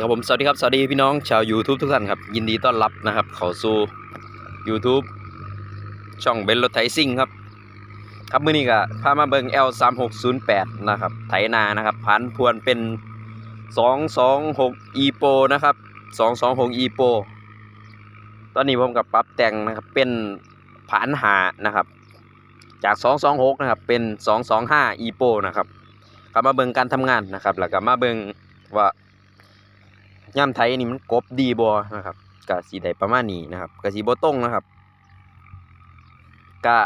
ครับผมสวัสดีครับ สวัสดีพี่น้องชาว YouTube ทุกท่านครับ ยินดีต้อนรับนะครับ เข้าสู่ YouTube ช่องเบนรถไถซิ่งครับ ครับมื้อนี้ก็พามาเบิง L3608 นะครับ ไถนานะครับผันพวนเป็น 226 e pro นะครับ 226 e pro ตอนนี้ผมกับปรับแต่งนะครับเป็นผันหานะครับ จาก 226 นะครับ เป็น 225 e pro นะครับกลับมาเบิงการทำงานนะครับ แล้วก็มาเบิงว่า ย่ำไทยนี่มันกบดีบ่นะครับกะสีไดประมาณนี้นะครับกะสีบ่ตรงนะครับกะ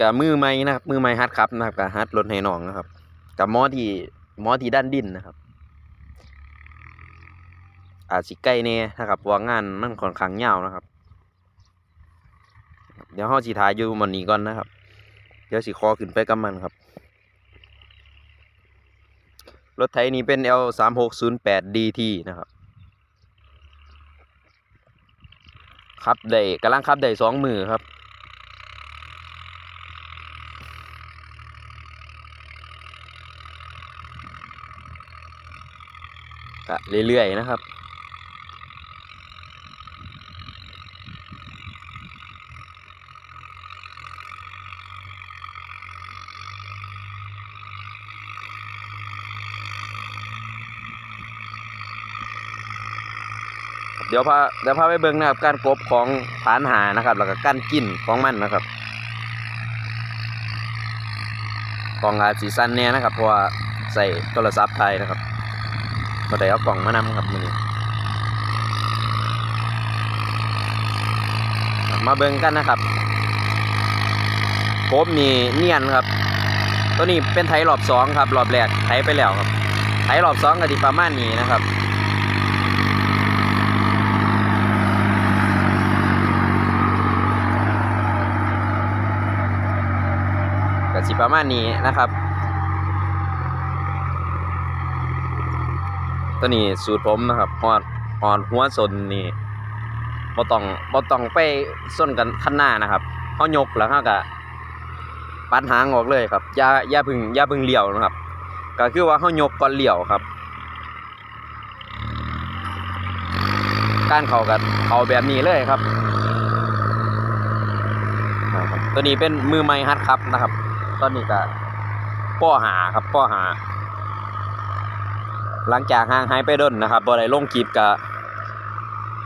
กะมือใหม่นะครับ มือใหม่ฮัดครับนะครับกะฮัดรถให้น้องนะครับกะมอที่มอที่ด้านดินนะครับ อาจสิใกล้แน่นะครับว่างานมันค่อนข้างยาวนะครับ เดี๋ยวเฮาสิถ่ายอยู่มันนี้ก่อนนะครับ เดี๋ยวสิคอขึ้นไปกับมันครับ รถไถนี้เป็น L 3 6 0 8 DT นะครับขับได้กำลังขับได้สองมือครับ เรื่อยๆนะครับ ดี๋ยวพาเดี๋ยวพาไปเบิ่งนะครับ การกบของฐานหานะครับ แล้วก็การกินของมันนะครับกล่องอาสีสั้นเนี่ยนะครับเพราะว่าใส่โทรศัพท์ไทยนะครับก็ได้เอากล่องมานำครับมือนี้มาเบิ่งกันนะครับกบมีเนียนครับ ตัวนี้เป็นไทยรอบสองครับรอบแรกไทยไปแล้วครับไทยรอบสองก็ดีประมาณนี้นะครับ ก็สิประมาณนี้นะครับ ตัวนี้สูตรผมนะครับหอดหอดหัวสนนี่บ่ต้องบ่ต้องไปส้นกันขั้นหน้านะครับเฮายกแล้วเฮาก็ปัดหางออกเลยครับอย่าอย่าพึ่งอย่าพึ่งเหลี้ยวนะครับ ก็คือว่าเฮายกก่อนเลี้ยวครับการเข้ากันเข้าแบบนี้เลยครับนะครับ ตัวนี้เป็นมือไม้ฮัดครับนะครับ ตอนนี้ก็ป้อหาครับป้อหา หลังจากห่างหายไปด้นนะครับบ่ได้ลงคลิปก็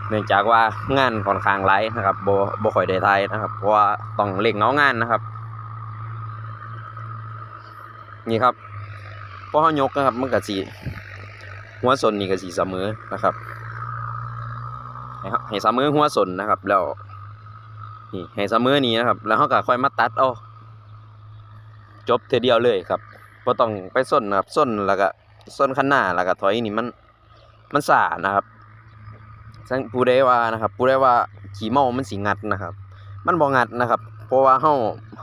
เนื่องจากว่างานค่อนข้างหลายนะครับบ่บ่ค่อยได้ถ่ายนะครับเพราะว่าต้องเร่งเอางานนะครับนี่ครับพอเฮายกนะครับมันก็สิหัวสนนี่ก็สิเสมอนะครับให้เฮาให้เสมอหัวสนนะครับ แล้วนี่ให้เสมอนี้นะครับ แล้วเฮาก็ค่อยมาตัดเอา จบเทเดียวเลยครับบ่ต้องไปส้นนะครับส้นแล้วก็ส้นข้างหน้าแล้วก็ถอยนี่มันมันสานะครับซึ่งผู้ใดว่านะครับผู้ใดว่าขี่เมามันสิงัดนะครับ มันบ่งัดนะครับ เพราะว่าเฮา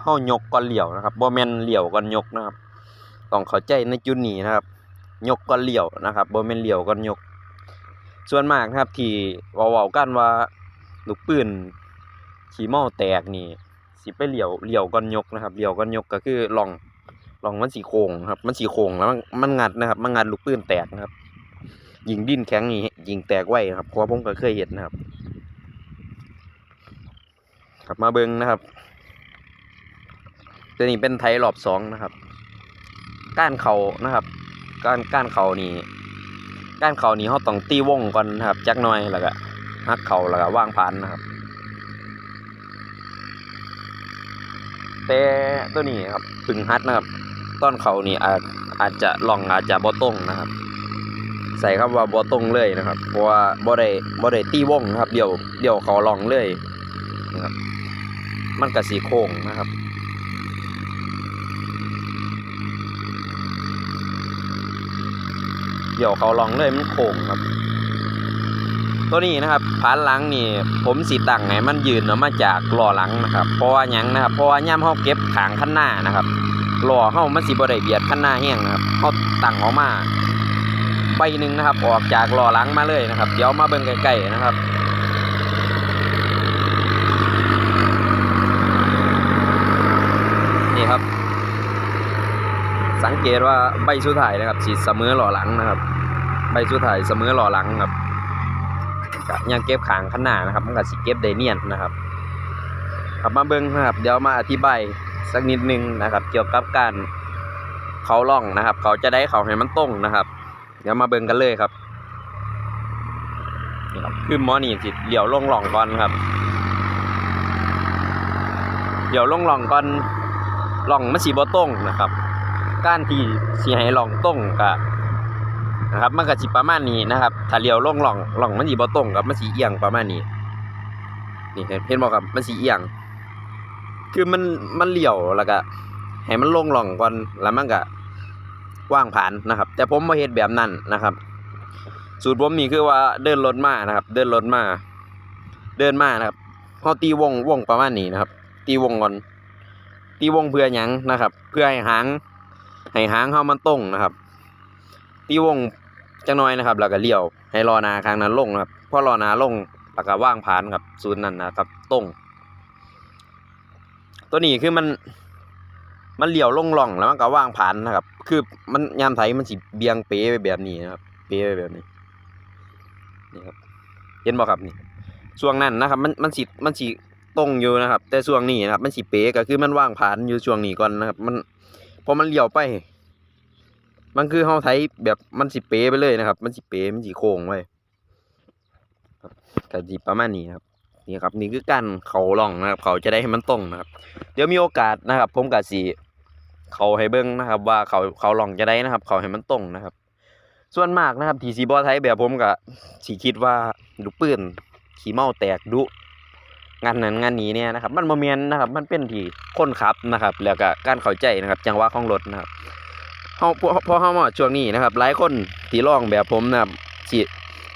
เฮายกก่อนเหลี้ยวนะครับบ่แม่นเหลี้ยวก่อนยกนะครับ ต้องเข้าใจในจุดนี้นะครับ ยกก่อนเหลี้ยวนะครับบ่แม่นเหลี้ยวก่อนยก ส่วนมากนะครับที่เว้าๆกันว่าลูกปืนขี่เมาแตกนี่ สิไปเหลียวเหลียวก่อนยกนะครับเหลียวก่อนยกก็คือลองลองมันสีโค้งครับ มันสีโค้งแล้วมันงัดนะครับมันงัดลูกปืนแตกนะครับ ยิงดิ้นแข็งนี่ยิงแตกไว้ครับเพราะว่าผมก็เคยเห็นนะครับครับมาเบิ้งนะครับตัวนี้เป็นไทยรอบสองนะครับ ก้านเขานะครับ ก้านก้านเขานี่ก้านเขานี่เขาต้องตีวงก่อนนะครับ จักหน่อยแล้วก็หักเขาแล้วก็ว่างผ่านนะครับ แต่ตัวนี้ครับพึ่งฮัดนะครับ ต้นเขานี่อาจอาจจะลองอาจจะบ่ตรงนะครับ ใส่คำว่าบ่ตรงเลยนะครับ เพราะว่าบ่ได้บ่ได้ตีวงนะครับ เดี๋ยวเดี๋ยวเขาลองเลยนะครับ มันก็สีโค้งนะครับเดี๋ยวเขาลองเลยมันโค้งครับ ตัวนี้นะครับผานหลังนี่ ผมสีตั้งให้มันยืนออกมาจากล้อหลังนะครับ เพราะว่าหยังนะครับ เพราะว่าย่ามเฮาเก็บขางข้างหน้านะครับล้อเฮามันสิบ่ได้เบียดข้างหน้าแห้งนะครับเฮาตั้งออกมาใบหนึ่งนะครับ ออกจากล้อหลังมาเลยนะครับ เดี๋ยวมาเบิ่งใกล้ๆนะครับนี่ครับ สังเกตว่าใบสุดท้ายนะครับสีเสมอหล้อหลังนะครับ ใบสุดท้ายเสมอหล่อหลังครับ ก็ยังเก็บขางข้างหน้านะครับ มันก็สิเก็บได้เนียนนะครับครับมาเบิ่งนะครับ เดี๋ยวมาอธิบายสักนิดนึงนะครับ เกี่ยวกับการเขาล่องนะครับ เขาจะได้เขาให้มันตรงนะครับ เดี๋ยวมาเบิ่งกันเลยครับนี่ครับคือหมอนี่สิเหลียวลงหล่องก่อนครับเดี๋ยวลงหล่องก่อนหล่องมันสีบ่ตรงนะครับ การที่สิให้หล่องตรงก็ นะครับ มันก็สิประมาณนี้นะครับ ถ้าเลี้ยวลงหล่องหล่องมันสิบ่ตรงกับมันสิเอียงประมาณนี้ นี่เห็นเห็นบ่ครับมันสิเอียง คือมันมันเลี้ยวแล้วก็ให้มันลงหล่องก่อนแล้วมันก็ว่างผ่านนะครับ แต่ผมบ่เฮ็ดแบบนั้นนะครับ สูตรผมนี่คือว่าเดินรถมานะครับ เดินรถมา เดินมานะครับเฮาตีวงวงประมาณนี้นะครับ ตีวงก่อน ตีวงเพื่อหยังนะครับ เพื่อให้หางให้หางเฮามันตรงนะครับ ตีวงจังน้อยนะครับแล้วก็เลี้ยวให้รอนาข้างนั้นลงนะครับพอรอนาลงแล้วก็ว่างผ่านครับศูนย์นั้นนะครับตรงตัวนี้คือมัน มันเลี้ยวลงล่องแล้วมันก็ว่างผ่านนะครับ คือมันยามไถมันสิเบียงเป๋ไปแบบนี้นะครับ เป๋ไปแบบนี้นี่ครับเห็นบ่ครับนี่ช่วงนั้นนะครับ มันมันสิมันสิตรงอยู่นะครับ แต่ช่วงนี้นะครับ มันสิเป๋ก็คือมันว่างผ่านอยู่ช่วงนี้ก่อนนะครับ มันพอมันเลี้ยวไป มันคือเฮาไถแบบมันสิเป๋ไปเลยนะครับ มันสิเป๋มันสิโค้งไว้ครับก็สิประมาณนี้ครับนี่ครับนี่คือการเขาล่องนะครับ เขาจะได้ให้มันตรงนะครับ เดี๋ยวมีโอกาสนะครับ ผมก็สิเขาให้เบิ่งนะครับ ว่าเขาเขาล่องจะได้นะครับ เขาให้มันตรงนะครับ ส่วนมากนะครับที่สีบอไทยแบบผมก็สิคิดว่าลูกปืนขี่เมาแตกดุงานนั้นงานนี้เนี่ยนะครับ มันโมเมนต์นะครับ มันเป็นที่คนขับนะครับ แล้วก็การเข้าใจนะครับ จังหวะของรถนะครับ เฮาพอพอเฮามาช่วงนี้นะครับ หลายคนที่องแบบผมนะครับสิ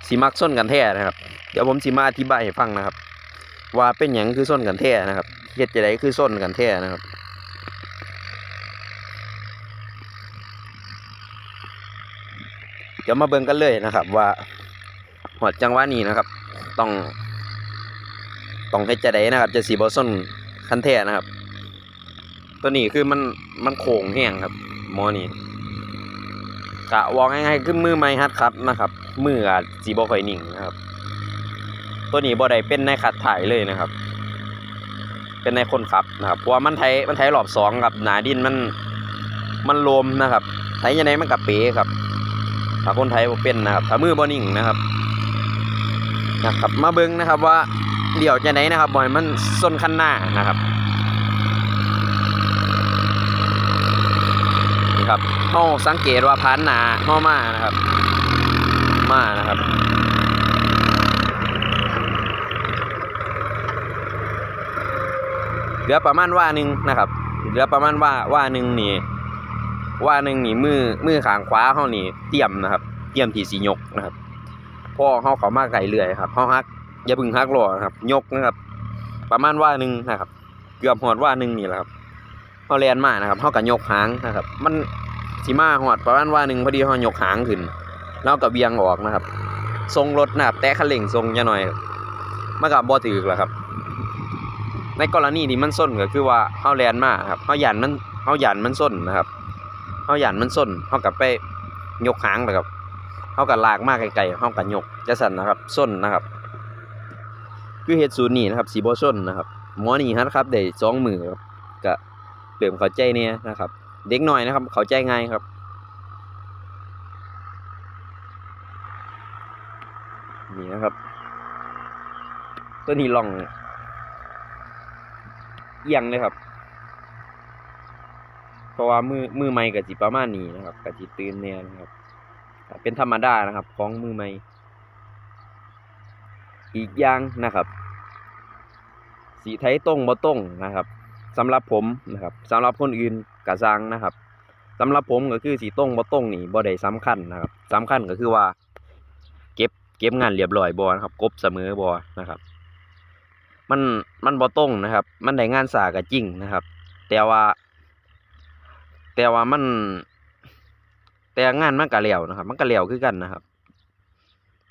สิมักส้นกันแท้นะครับ เดี๋ยวผมสิมาอธิบายให้ฟังนะครับ ว่าเป็นหยังคือส้นกันแท้นะครับเฮ็ดจะไดคือส้นกันแท้นะครับเดี๋ยวมาเบิ่งกันเลยนะครับ ว่าหอดจังหวะนี้นะครับ ต้อง ต้องเฮ็ดจะไดนะครับ จะสีบอส้นคันแท้นะครับ ตัวนี้คือมันมันโค้งแห้งครับหมอนี่ กะวอกง่ายๆคือมือไม้ฮัดครับนะครับ มืออาจสีบ่ค่อยนิ่งนะครับ ตัวนี้บ่ได้เป็นในขัดถ่ายเลยนะครับ เป็นในคนขับนะครับเพราะว่ามันไทยมันไทยรอบสองครับ หนาดินมันมันลมนะครับไทยยังไงมันกับเป๋ครับถ้าคนไทยบ่เป็นนะครับถ้ามือบ่นิ่งนะครับนะครับ มาเบิ่งนะครับว่าเดี่ยวจะไหนนะครับบ่ให้มันส้นคันหน้านะครับนี่ ครับเฮาสังเกตว่าพานหนาเฮามานะครับ มานะครับเหลือประมาณว่าหนึ่งนะครับเหลือประมาณว่าว่าหนึ่งนี่ว่าหนึ่งนี่มือมือขางขวาเขานี่เตรียมนะครับเตรียมที่สียกนะครับพ่อเขาเขามาไก่เรื่อยครับเขาฮักอย่าพึ่งฮักหล่อครับ ยกนะครับ ประมาณว่าหนึ่งนะครับ เกือบหอดว่าหนึ่งนี่แหละครับ เขาแลนมานะครับเขากับยกหางนะครับ มันสีมาหอดประมาณว่าหนึ่งพอดีเขายกหางขึ้น แล้วก็เบียงออกนะครับ ทรงรถนะครับแต่คันเร่งทรงจะหน่อยมันกับบอถือแล้วครับ ในกรณีที่มันส้นก็คือว่าเฮาแลนมาครับเฮาหยันมันเฮาหยันมันส้นนะครับเฮาหยันมันส้นเฮากับไปยกหางนะครับเฮากับลากมากไกลๆเฮากับยกจะสั่นนะครับส้นนะครับ คือเฮดศูนี่นะครับสีบ่ส้นนะครับหมอนี่ฮะครับได้สองมือครับ เริ่มเขาใจเนี่ยนะครับ เด็กหน้อยนะครับ เขาใจง่ายครับนี่นะครับ ตัวนี้ลองเอียงเลยครับ เพราะว่ามือมือใหม่กับจิประมาณนี้นะครับกับจิตื่นแน่นะครับ เป็นธรรมดานะครับ ของมือใหม่อีกอย่างนะครับ สีไทยตรงบ่ตรงนะครับ สำหรับผมนะครับสำหรับคนอื่นกะซังนะครับสำหรับผมก็คือสีตรงบ่ตรงนี่บ่ได้สำคัญนะครับสำคัญก็คือว่า เก็บเก็บงานเรียบร้อยบ่นะครับกบเสมอบ่นะครับ มันมันบ่ตรงนะครับ มันได้งานสาก็จริงนะครับ แต่ว่า แต่ว่ามัน แต่งานมันก็แล้วนะครับ มันก็แล้วคือกันนะครับ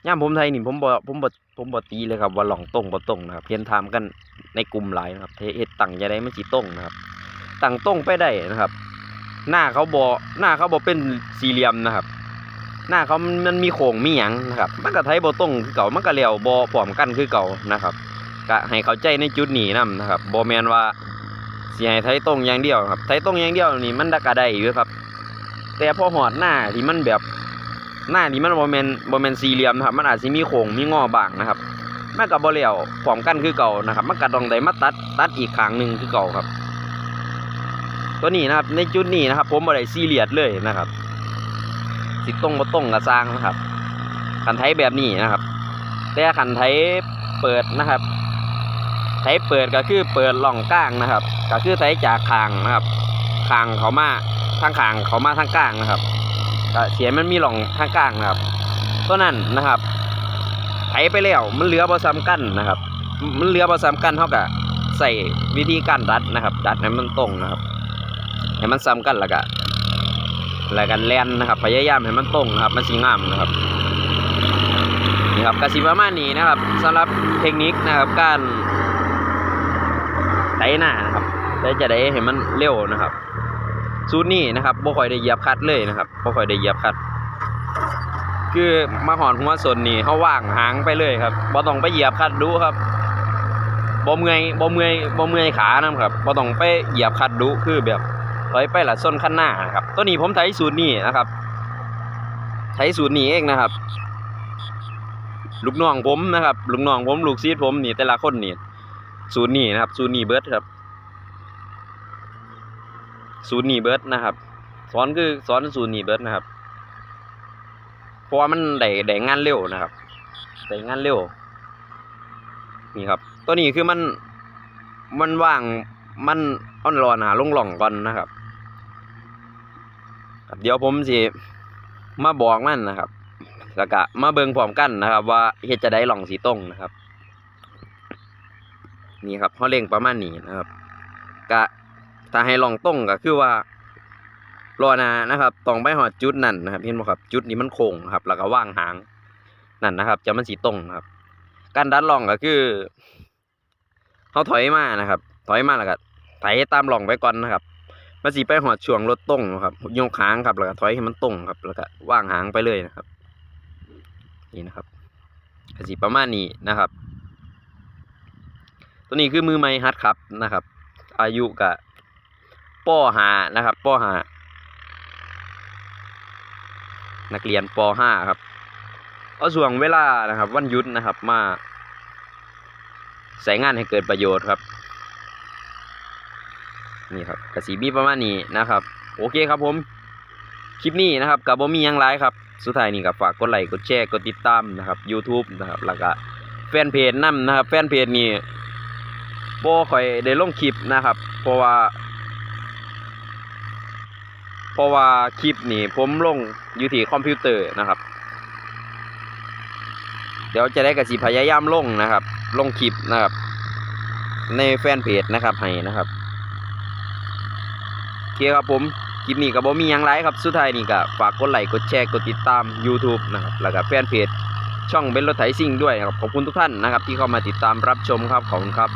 ย่ามผมไทยนี่ผมบ่ผมบ่ผมบ่ตีเลยครับว่าหลองตรงบ่ตรงนะครับเพียนถามกันในกลุ่มหลายนะครับเฮ็ดตั้งจะได้มันสิตรงนะครับตั้งตรงไปได้นะครับ หน้าเขาบ่หน้าเขาบ่เป็นสี่เหลี่ยมนะครับ หน้าเขามันมีโค้งมีหยังนะครับมันก็ไทยบ่ตรงคือเก่ามันก็เลี้ยวบ่พร้อมกันคือเก่านะครับก็ให้เข้าใจในจุดนี้นํนะครับบ่แม่นว่าสิให้ไทยตรงอย่างเดียวครับไทยตรงอย่างเดียวนี่มันก็ได้อยู่ครับ แต่พอหอดหน้าที่มันแบบ หน้าที่มันบ่แม่นบ่แม่นสี่เหลี่ยมนะครับ มันอาจสิมีโค้งมีงอบางนะครับมันก็บ่เลี้ยวพร้อมกันคือเก่านะครับมันก็ต้องไดมาตัดตัดอีกข้างหนึ่งคือเก่าครับ ตัวนี้นะครับ ในจุดนี้นะครับ ผมบ่ได้ซีเรียสเลยนะครับสิตรงบ่ตรงก็สร้างนะครับคันไทยแบบนี้นะครับ แต่คันไทยเปิดนะครับไทยเปิดก็คือเปิดล่องกลางนะครับ ก็คือไทยจากคางนะครับคางเขามาทางคางเขามาทางกลางนะครับ เสียมันมีหล่องทางกลางนะครับตัวนั้นนะครับไถไปแล้วมันเหลือบ่ซ้ำกันนะครับ มันเหลือบ่ซ้ำกันเท่ากับใส่วิธีการดัดนะครับ ดัดให้มันตรงนะครับให้มันซ้ำกันแล้วก็แล้วกันแลนนะครับ พยายามให้มันตรงนะครับ มันสีงามนะครับนี่ครับกสิประมาณนี้นะครับสำหรับเทคนิคนะครับการไถหน้านะครับแล้จะได้ให้มันเร็วนะครับ สูตรนี้นะครับบ่ค่อยได้เหยียบคัดเลยนะครับบ่ค่อยได้เหยียบคัด คือมาหอนหัวสนนี่เขาว่างหางไปเลยครับบ่ต้องไปเหยียบคัดดูครับบ่เมื่อยบ่เมื่อยบ่เมื่อยขานะครับบ่ต้องไปเหยียบคัดดูคือแบบถอยไปละส้นขั้นหน้านะครับตัวนี้ผมใช้สูตรนี้นะครับใช้สูตรนี้เองนะครับ ลูกน้องผมนะครับลูกน้องผมลูกซีดผมนี่แต่ละคนนี่สูตรนี้นะครับสูตรนี้เบิร์ดครับ สูตรนี้เบิร์ดนะครับสอนคือสอนสูตรนี้เบิร์ดนะครับเพราะว่ามันได้ได้งานเร็วนะครับได้งานเร็วนี่ครับ ตัวนี้คือมันมันว่างมันอ่อนรอนหาลงหล่องก่อนนะครับ เดี๋ยวผมสิมาบอกมันนะครับแล้วก็มาเบิ่งพร้อมกันนะครับ ว่าเฮ็ดจะได้หล่องสีตรงนะครับ นี่ครับเขาเล่งประมาณนี้นะครับกะ ถ้าให้ลองตรงก็คือว่ารอนานะครับต้องไปหอดจุดนั่นนะครับเห็นบ่ครับ จุดนี้มันโค้งครับ แล้วก็ว่างหางนั่นนะครับ จะมันสีตรงครับ การดัดลองก็คือเขาถอยมานะครับ ถอยมาแล้วก็ไถตามลองไปก่อนนะครับมันสีไปหอดช่วงรถตรงนะครับยกหางครับแล้วก็ถอยให้มันตรงครับ แล้วก็ว่างหางไปเลยนะครับ นี่นะครับสีประมาณนี้นะครับ ตัวนี้คือมือไม้ฮัดครับนะครับ อายุกับ ป้อหานะครับป้อหานักเรียนป .5 ครับเอาส่วงเวลานะครับ วันหยุดนะครับมา ใส่งานให้เกิดประโยชน์ครับ นี่ครับกระสีมีประมาณนี้นะครับ โอเคครับผม คลิปนี้นะครับกับบ่มียังไรครับ สุดท้ายนี้กับฝากกดไลค์กดแชร์กดติดตามนะครับ YouTube นะครับแล้วก็แฟนเพจนํนะครับ แฟนเพจนี้บ่คอยได้ลงคลิปนะครับ เพราะว่า เพราะว่าคลิปนี่ผมลงอยู่ที่คอมพิวเตอร์นะครับ เดี๋ยวจะได้กระสีพยายามลงนะครับ ลงคลิปนะครับ ในแฟนเพจนะครับให้นะครับโอเคครับผมคลิปนี้ก็บ่มียังไรครับ สุดท้ายนี่ก็ฝากกดไลค์กดแชร์กดติดตาม YouTube นะครับ แล้วก็แฟนเพจช่องเบนรถไถซิ่งด้วยครับ ขอบคุณทุกท่านนะครับ ที่เข้ามาติดตามรับชมครับ ขอบคุณครับ